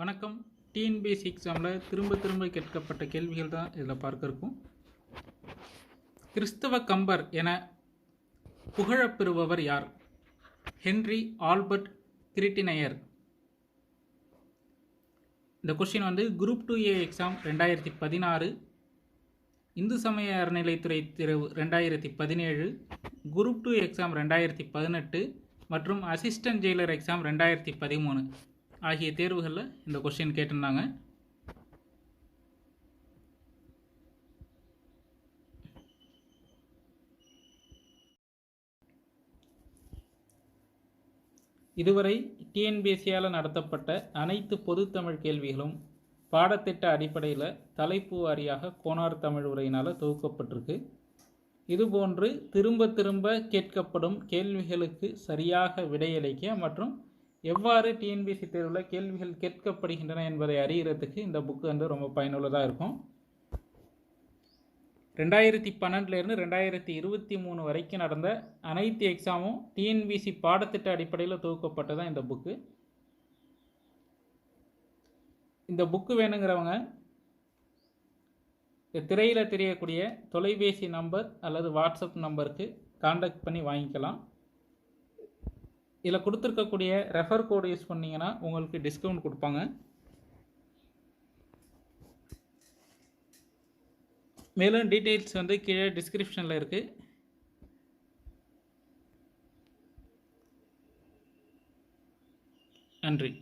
வணக்கம். டிஎன்பிஎஸ்சி எக்ஸாமில் திரும்ப திரும்ப கேட்கப்பட்ட கேள்விகள் தான் இதில் பார்க்க இருக்கும். கிறிஸ்தவ கம்பர் என புகழப்பெறுபவர் யார்? ஹென்றி ஆல்பர்ட் கிரிட்டினையர். இந்த கொஷின் வந்து குரூப் டூ ஏ எக்ஸாம் ரெண்டாயிரத்தி பதினாறு இந்து சமய அறநிலைத்துறை திறவு ரெண்டாயிரத்தி பதினேழு குரூப் டூ எக்ஸாம் ரெண்டாயிரத்தி பதினெட்டு மற்றும் அசிஸ்டன்ட் ஜெயிலர் எக்ஸாம் ரெண்டாயிரத்தி பதிமூணு. ஆகிய தேர்வுகளில் இந்த கொஸ்டின் கேட்டிருந்தாங்க. இதுவரை டிஎன்பிஎஸ்சியால் நடத்தப்பட்ட அனைத்து பொதுத்தமிழ் கேள்விகளும் பாடத்திட்ட அடிப்படையில் தலைப்பு வாரியாக கோனார் தமிழ் உரையினால் தொகுக்கப்பட்டிருக்கு. இதுபோன்று திரும்ப திரும்ப கேட்கப்படும் கேள்விகளுக்கு சரியாக விடையளிக்க மற்றும் எவ்வாறு டிஎன்பிஎஸ்சி தேர்வில் கேள்விகள் கேட்கப்படுகின்றன என்பதை அறிகிறதுக்கு இந்த புக்கு வந்து ரொம்ப பயனுள்ளதாக இருக்கும். ரெண்டாயிரத்தி பன்னெண்டுலேருந்து ரெண்டாயிரத்தி இருபத்தி மூணு வரைக்கும் நடந்த அனைத்து எக்ஸாமும் டிஎன்பிசி பாடத்திட்ட அடிப்படையில் தொகுக்கப்பட்டதான் இந்த புக்கு இந்த புக்கு வேணுங்கிறவங்க திரையில் தெரியக்கூடிய தொலைபேசி நம்பர் அல்லது வாட்ஸ்அப் நம்பருக்கு காண்டாக்ட் பண்ணி வாங்கிக்கலாம். இதில் கொடுத்துருக்கக்கூடிய ரெஃபர் கோடு யூஸ் பண்ணிங்கன்னா உங்களுக்கு டிஸ்கவுண்ட் கொடுப்பாங்க. மேலும் டீட்டெயில்ஸ் வந்து கீழே டிஸ்கிரிப்ஷனில் இருக்குது நன்றி.